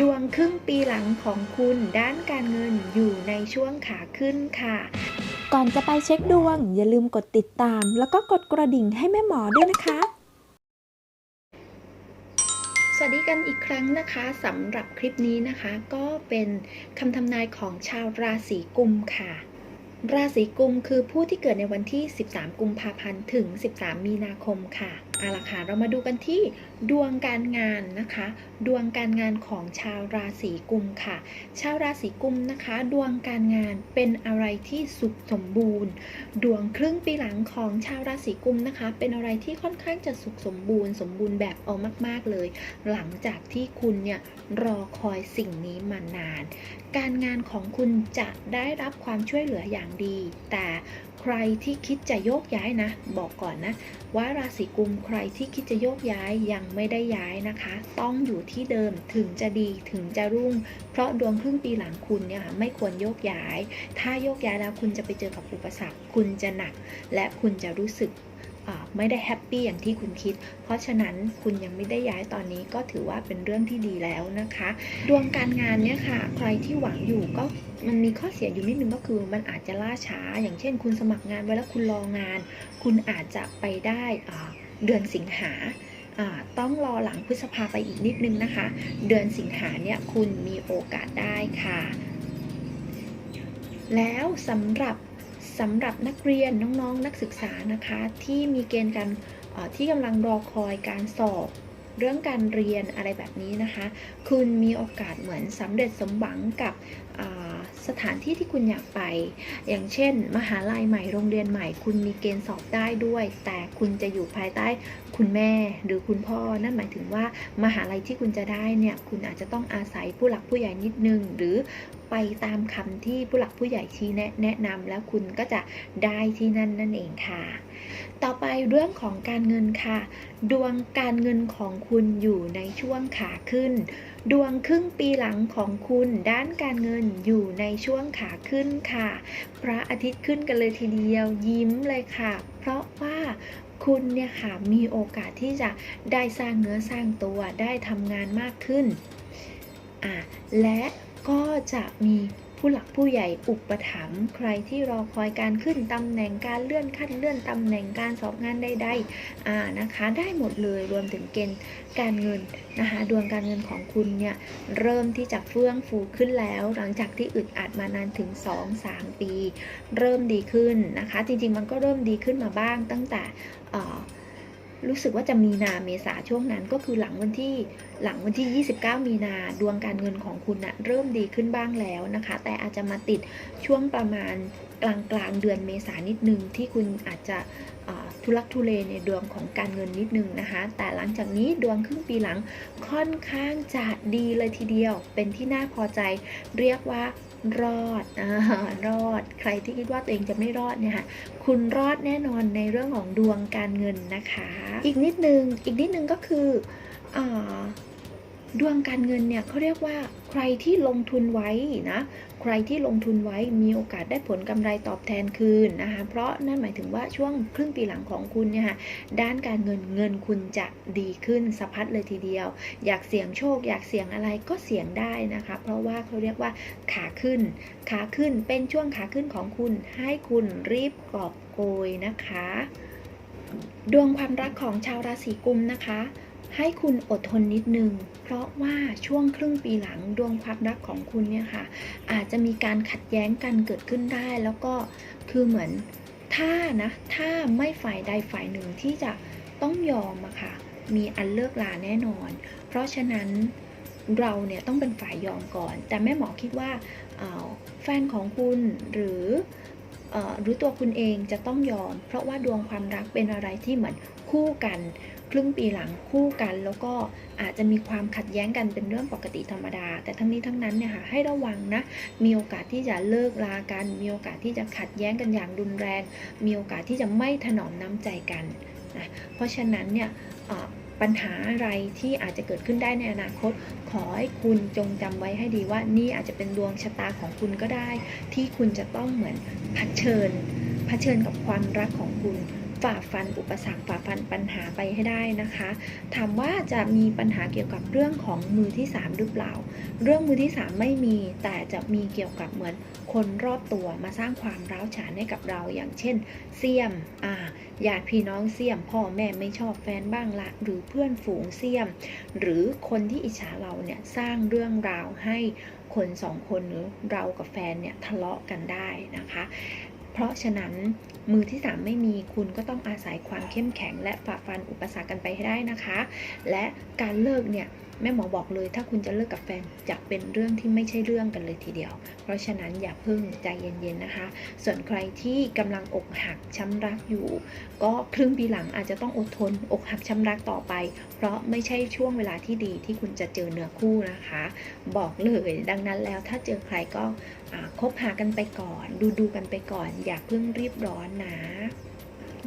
ดวงครึ่งปีหลังของคุณด้านการเงินอยู่ในช่วงขาขึ้นค่ะ ก่อนจะไปเช็คดวง อย่าลืมกดติดตาม แล้วก็กดกระดิ่งให้แม่หมอด้วยนะคะ สวัสดีกันอีกครั้งนะคะสำหรับคลิปนี้นะคะ ก็เป็นคำทำนายของชาวราศีกุมค่ะราศีกุมคือผู้ที่เกิดในวันที่ 13 กุมภาพันธ์ ถึง 13 มีนาคมค่ะเอาละค่ะเรามาดูกันที่ดวงการงานนะคะดวงการงานของชาวราศีกุมค่ะ ชาวราศีกุมนะคะ ดวงการงานเป็นอะไรที่สุขสมบูรณ์ ดวงครึ่งปีหลังของชาวราศีกุมนะคะ เป็นอะไรที่ค่อนข้างจะสุขสมบูรณ์ สมบูรณ์แบบเอามาก ๆเลย หลังจากที่คุณเนี่ยรอคอยสิ่งนี้มานาน การงานของคุณจะได้รับความช่วยเหลืออย่างดี แต่ รที่คิดจะโยกย้ายนะ บอกก่อนนะ ว่าราศีกุมใครที่คิดจะโยกย้ายยังไม่ได้ย้ายนะคะ ต้องอยู่ที่เดิมถึงจะดีถึงจะรุ่ง เพราะดวงครึ่งปีหลังคุณเนี่ยค่ะไม่ควรโยกย้าย ถ้าโยกย้ายแล้วคุณจะไปเจอกับอุปสรรค คุณจะหนัก และคุณจะรู้สึก ไม่ได้แฮปปี้อย่างที่คุณคิด เพราะฉะนั้นคุณยังไม่ได้ย้ายตอนนี้ก็ถือว่าเป็นเรื่องที่ดีแล้วนะคะ ดวงการงานเนี่ยค่ะ ใครที่หวังอยู่ก็มันมีข้อเสียอยู่นิดนึงก็คือ มันอาจจะล่าช้า อย่างเช่น คุณสมัครงานไว้แล้วคุณรองาน คุณอาจจะไปได้เดือนสิงหาต้องรอหลังพฤษภาไปอีกนิดนึงนะคะ เดือนสิงหาเนี่ยคุณมีโอกาสได้ค่ะ แล้วสำหรับ สำหรับนักเรียนน้องๆนักศึกษานะคะที่มีเกณฑ์การที่กำลังรอคอยการสอบเรื่องการเรียนอะไรแบบนี้นะคะ คุณมีโอกาสเหมือนสำเร็จสมหวังกับ สถานที่ที่คุณอยากไป อย่างเช่น มหาลัยใหม่โรงเรียนใหม่ คุณมีเกณฑ์สอบได้ด้วย แต่คุณจะอยู่ภายใต้คุณแม่หรือคุณพ่อ นั่นหมายถึงว่ามหาลัยที่คุณจะได้เนี่ยคุณอาจจะต้องอาศัยผู้หลักผู้ใหญ่นิดนึง หรือไปตามคำที่ผู้หลักผู้ใหญ่ชี้แนะแนะนำแล้วคุณก็จะได้ที่นั่นนั่นเองค่ะ ต่อไปเรื่องของการเงินค่ะ ดวงการเงินของคุณอยู่ในช่วงขาขึ้น ดวงครึ่งปีหลังของคุณด้านการเงินอยู่ในช่วงขาขึ้นค่ะ พระอาทิตย์ขึ้นกันเลยทีเดียวยิ้มเลยค่ะ เพราะว่าคุณเนี่ยค่ะมีโอกาสที่จะได้สร้างเนื้อสร้างตัวได้ทำงานมากขึ้น อะ และก็จะมี ผู้หลักผู้ใหญ่อุปถัมภ์ใครที่รอคอยการขึ้นตำแหน่งการเลื่อนขั้นเลื่อนตำแหน่งการสอบงานใดๆอ่านะคะ ได้หมดเลยรวมถึงเกณฑ์การเงินนะคะดวงการเงินของคุณเนี่ยเริ่มที่จะเฟื่องฟูขึ้นแล้ว หลังจากที่อึดอัดมานานถึง 2-3 ปี เริ่มดีขึ้นนะคะ จริงๆมันก็เริ่มดีขึ้นมาบ้างตั้งแต่ รู้สึกว่าจะมีนาเมษาช่วงนั้นก็คือหลังวันที่หลังวันที่ 29 มีนาดวงการเงินของคุณนะเริ่มดีขึ้นบ้างแล้วนะคะ แต่อาจจะมาติดช่วงประมาณกลางกลางเดือนเมษานิดนึงที่คุณอาจจะทุลักทุเลในดวงของการเงินนิดนึงนะคะ แต่หลังจากนี้ดวงครึ่งปีหลังค่อนข้างจะดีเลยทีเดียว เป็นที่น่าพอใจ เรียกว่ารอดอรอด ใครที่คิดว่าตัวเองจะไม่รอดเนี่ยค่ะ คุณรอดแน่นอนในเรื่องของดวงการเงินนะคะ อีกนิดนึง อีกนิดนึงก็คืออดวงการเงินเนี่ยเขาเรียกว่า รที่ลงทุนไว้นะ ใครที่ลงทุนไว้มีโอกาสได้ผลกำไรตอบแทนคืนนะคะ เพราะนั่นหมายถึงว่าช่วงครึ่งปีหลังของคุณเนี่ยค่ะด้านการเงินเงินคุณจะดีขึ้นสะพัดเลยทีเดียว อยากเสี่ยงโชค อยากเสี่ยงอะไรก็เสี่ยงได้นะคะ เพราะว่าเขาเรียกว่าขาขึ้น ขาขึ้นเป็นช่วงขาขึ้นของคุณ ให้คุณรีบกอบโกยนะคะ ดวงความรักของชาวราศีกุมนะคะ ให้คุณอดทนนิดนึง เพราะว่าช่วงครึ่งปีหลังดวงความรักของคุณเนี่ยค่ะ อาจจะมีการขัดแย้งกันเกิดขึ้นได้ แล้วก็คือเหมือนถ้านะถ้าไม่ฝ่ายใดฝ่ายหนึ่งที่จะต้องยอมอะค่ะ มีอันเลิกลาแน่นอน เพราะฉะนั้นเราเนี่ยต้องเป็นฝ่ายยอมก่อน แต่แม่หมอคิดว่าแฟนของคุณหรืออหรือตัวคุณเองจะต้องยอม เพราะว่าดวงความรักเป็นอะไรที่เหมือนคู่กัน ครึ่งปีหลังคู่กัน แล้วก็อาจจะมีความขัดแย้งกันเป็นเรื่องปกติธรรมดา แต่ทั้งนี้ทั้งนั้นเนี่ยค่ะให้ระวังนะ มีโอกาสที่จะเลิกลากัน มีโอกาสที่จะขัดแย้งกันอย่างรุนแรง มีโอกาสที่จะไม่ถนอมน้ำใจกันนะเพราะฉะนั้นเนี่ยปัญหาอะไรที่อาจจะเกิดขึ้นได้ในอนาคต ขอให้คุณจงจำไว้ให้ดีว่านี่อาจจะเป็นดวงชะตาของคุณก็ได้ ที่คุณจะต้องเหมือนเผชิญเผชิญกับความรักของคุณ ฝ่าฟันอุปสรรคฝ่าฟันปัญหาไปให้ได้นะคะ ถามว่าจะมีปัญหาเกี่ยวกับเรื่องของมือที่ 3 หรือเปล่า เรื่องมือที่ 3 ไม่มี แต่จะมีเกี่ยวกับเหมือนคนรอบตัวมาสร้างความร้าวฉานให้กับเราอย่างเช่น เสี่ยมอ่าญาติพี่น้องเสี่ยม พ่อแม่ไม่ชอบแฟนบ้างละ หรือเพื่อนฝูงเสี่ยม หรือคนที่อิจฉาเราเนี่ยสร้างเรื่องราวให้คนสองคนหรือเรากับแฟนเนี่ยทะเลาะกันได้นะคะ เพราะฉะนั้นมือที่ 3 ไม่มีคุณก็ต้องอาศัยความเข้มแข็ง และฝ่าฟันอุปสรรคกันไปให้ได้นะคะ และการเลิกเนี่ยแม่หมอบอกเลย ถ้าคุณจะเลิกกับแฟนจะเป็นเรื่องที่ไม่ใช่เรื่องกันเลยทีเดียว เพราะฉะนั้นอย่าเพิ่งใจเย็นๆนะคะ ส่วนใครที่กำลังอกหักช้ำรักอยู่ ก็ครึ่งปีหลังอาจจะต้องอดทน อกหักช้ำรักต่อไป เพราะไม่ใช่ช่วงเวลาที่ดีที่คุณจะเจอเนื้อคู่นะคะ บอกเลยดังนั้นแล้วถ้าเจอใครก็ คบหากันไปก่อน ดูดูกันไปก่อน อย่าเพิ่งรีบร้อนนะ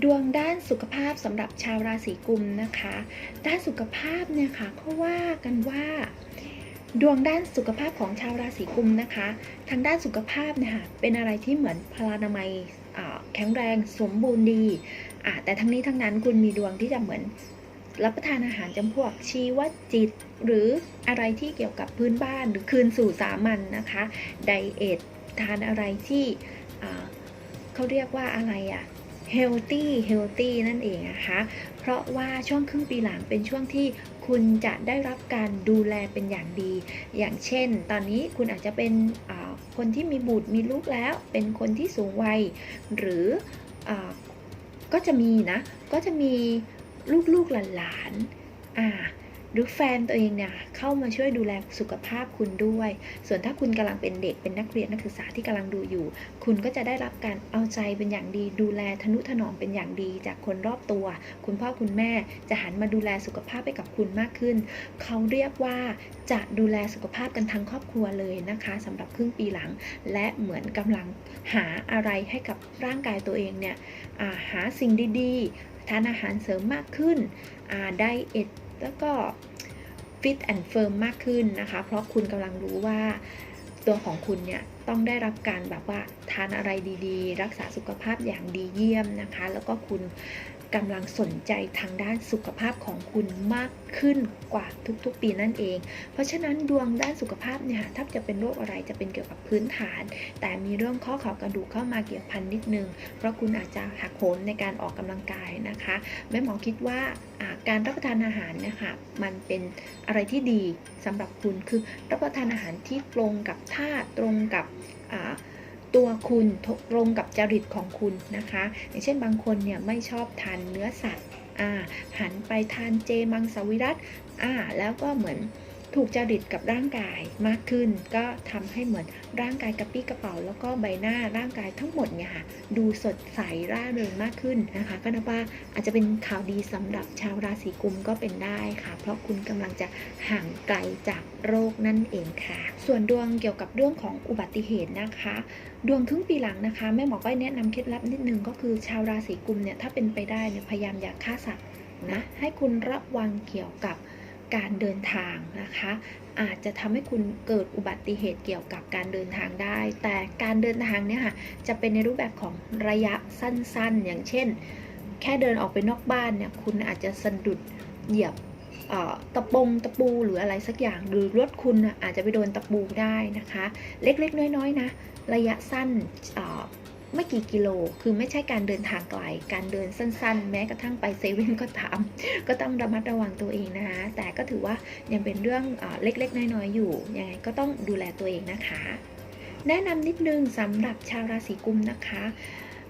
ดวงด้านสุขภาพสำหรับชาวราศีกุมนะคะ ด้านสุขภาพเนี่ยค่ะเขาว่ากันว่า ดวงด้านสุขภาพของชาวราศีกุมนะคะ ทางด้านสุขภาพเนี่ยค่ะเป็นอะไรที่เหมือนพลานามัยแข็งแรงสมบูรณ์ดีแต่ทั้งนี้ทั้งนั้นคุณมีดวงที่จะเหมือน รับประทานอาหารจำพวกชีวจิต หรืออะไรที่เกี่ยวกับพื้นบ้านหรือคืนสู่สามัญนนะคะไดเอททานอะไรที่เขาเรียกว่าอะไรอะเฮลตี้เฮลตี้นั่นเองนะคะ เพราะว่าช่วงครึ่งปีหลังเป็นช่วงที่คุณจะได้รับการดูแลเป็นอย่างดี อย่างเช่น ตอนนี้คุณอาจจะเป็นคนที่มีบุตรมีลูกแล้ว เป็นคนที่สูงวัย หรืออก็จะมีนะ ก็จะมี ลูกๆหลานๆอ่าหรือแฟนตัวเองเนี่ยเข้ามาช่วยดูแลสุขภาพคุณด้วย ส่วนถ้าคุณกำลังเป็นเด็กเป็นนักเรียนนักศึกษาที่กำลังดูอยู่ คุณก็จะได้รับการเอาใจเป็นอย่างดี ดูแลทนุถนอมเป็นอย่างดี จากคนรอบตัว คุณพ่อคุณแม่จะหันมาดูแลสุขภาพให้กับคุณมากขึ้น เขาเรียกว่าจะดูแลสุขภาพกันทั้งครอบครัวเลยนะคะสำหรับครึ่งปีหลัง และเหมือนกำลังหาอะไรให้กับร่างกายตัวเองเนี่ยาหาสิ่งดีๆ ทานอาหารเสริมมากขึ้นไดเอทแล้วก็ฟิตแอนด์เฟิร์มมากขึ้นนะคะ เพราะคุณกำลังรู้ว่าตัวของคุณเนี่ยต้องได้รับการแบบว่าทานอะไรดีๆ รักษาสุขภาพอย่างดีเยี่ยมนะคะ แล้วก็คุณ กำลังสนใจทางด้านสุขภาพของคุณมากขึ้นกว่าทุกๆ ปีนั่นเอง เพราะฉะนั้นดวงด้านสุขภาพเนี่ยถ้าจะเป็นโรคอะไรจะเป็นเกี่ยวกับพื้นฐาน แต่มีเรื่องข้อเข่ากระดูกเข้ามาเกี่ยวพันนิดนึง เพราะคุณอาจจะหักโหมในการออกกำลังกายนะคะแม่หมอคิดว่าการรับประทานอาหารนี่ยค่ะมันเป็นอะไรที่ดีสำหรับคุณคือรับประทานอาหารที่ตรงกับท่าตรงกับ ตัวคุณตรงกับจริตของคุณนะคะ อย่างเช่นบางคนเนี่ยไม่ชอบทานเนื้อสัตว์หันไปทานเจมังสวิรัตอ่าแล้วก็เหมือน ถูกจริตกับร่างกายมากขึ้น ก็ทำให้เหมือนร่างกายกระปี้กระเป๋า แล้วก็ใบหน้าร่างกายทั้งหมดเนี่ยค่ะดูสดใสร่าเริงมากขึ้นนะคะ ก็นับว่าอาจจะเป็นข่าวดีสำหรับชาวราศีกุมก็เป็นได้ค่ะ เพราะคุณกำลังจะห่างไกลจากโรคนั่นเองค่ะ ส่วนดวงเกี่ยวกับเรื่องของอุบัติเหตุนะคะ ดวงครึ่งปีหลังนะคะแม่หมอก็แนะนำเคล็ดลับนิดนึงก็คือชาวราศีกุมเนี่ยถ้าเป็นไปได้เนี่ยพยายามอย่าฆ่าสัตว์นะให้คุณระวังเกี่ยวกับ การเดินทางนะคะ อาจจะทำให้คุณเกิดอุบัติเหตุเกี่ยวกับการเดินทางได้ แต่การเดินทางเนี่ยค่ะจะเป็นในรูปแบบของระยะสั้นๆ อย่างเช่น แค่เดินออกไปนอกบ้านเนี่ยคุณอาจจะสะดุดเหยียบตะปงตะปูหรืออะไรสักอย่างหรือรถคุณอาจจะไปโดนตะปูได้นะคะ เล็กๆ น้อยๆนะระยะสั้น ไม่กี่กิโล คือไม่ใช่การเดินทางไกล การเดินสั้นๆ แม้กระทั่งไปเซเว่นก็ตาม ก็ต้องระมัดระวังตัวเองนะคะ แต่ก็ถือว่ายังเป็นเรื่องเออเล็กๆ น้อยๆ อยู่ ยังไงก็ต้องดูแลตัวเองนะคะ แนะนำนิดนึงสำหรับชาวราศีกุมนะคะ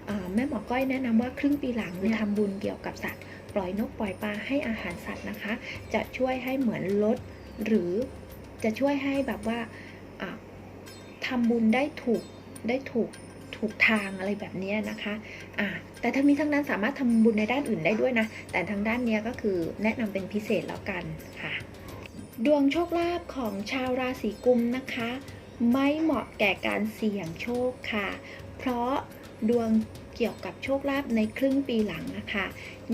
เอ่อแม่หมอก้อยแนะนำว่าครึ่งปีหลังเนี่ยทำบุญเกี่ยวกับสัตว์ ปล่อยนกปล่อยปลาให้อาหารสัตว์นะคะ จะช่วยให้เหมือนลด หรือจะช่วยให้แบบว่าอะทำบุญได้ถูกได้ถูก ถูกทางอะไรแบบนี้นะคะอะแต่ทั้งนี้ทั้งนั้นสามารถทำบุญในด้านอื่นได้ด้วยนะ แต่ทางด้านนี้ก็คือแนะนำเป็นพิเศษแล้วกันค่ะ ดวงโชคลาภของชาวราศีกุมนะคะ ไม่เหมาะแก่การเสี่ยงโชคค่ะ เพราะดวงเกี่ยวกับโชคลาภในครึ่งปีหลังนะคะ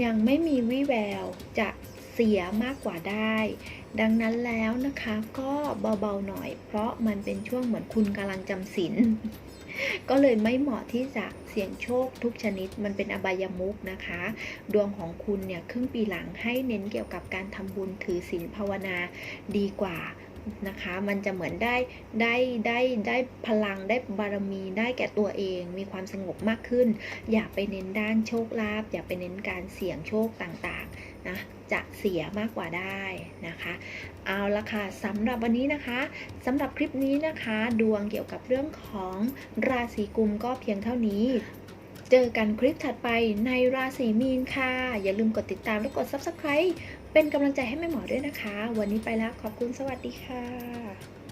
ยังไม่มีวิแววจะเสียมากกว่าได้ ดังนั้นแล้วนะคะก็เบาๆหน่อย เพราะมันเป็นช่วงเหมือนคุณกำลังจำศีล ก็เลยไม่เหมาะที่จะเสี่ยงโชคทุกชนิด มันเป็นอบายมุกนะคะ ดวงของคุณเนี่ยครึ่งปีหลังให้เน้นเกี่ยวกับการทำบุญถือศีลภาวนาดีกว่านะคะ มันจะเหมือนได้ได้ได้ได้พลังได้บารมีได้แก่ตัวเอง มีความสงบมากขึ้น อย่าไปเน้นด้านโชคลาภอย่าไปเน้นการเสี่ยงโชคต่างๆนะ จะเสียมากกว่าได้นะคะ เอาละค่ะสำหรับวันนี้นะคะสำหรับคลิปนี้นะคะ ดวงเกี่ยวกับเรื่องของราศีกุมก็เพียงเท่านี้ เจอกันคลิปถัดไปในราศีมีนค่ะ อย่าลืมกดติดตามและกด Subscribe เป็นกำลังใจให้แม่หมอด้วยนะคะ วันนี้ไปแล้วขอบคุณสวัสดีค่ะ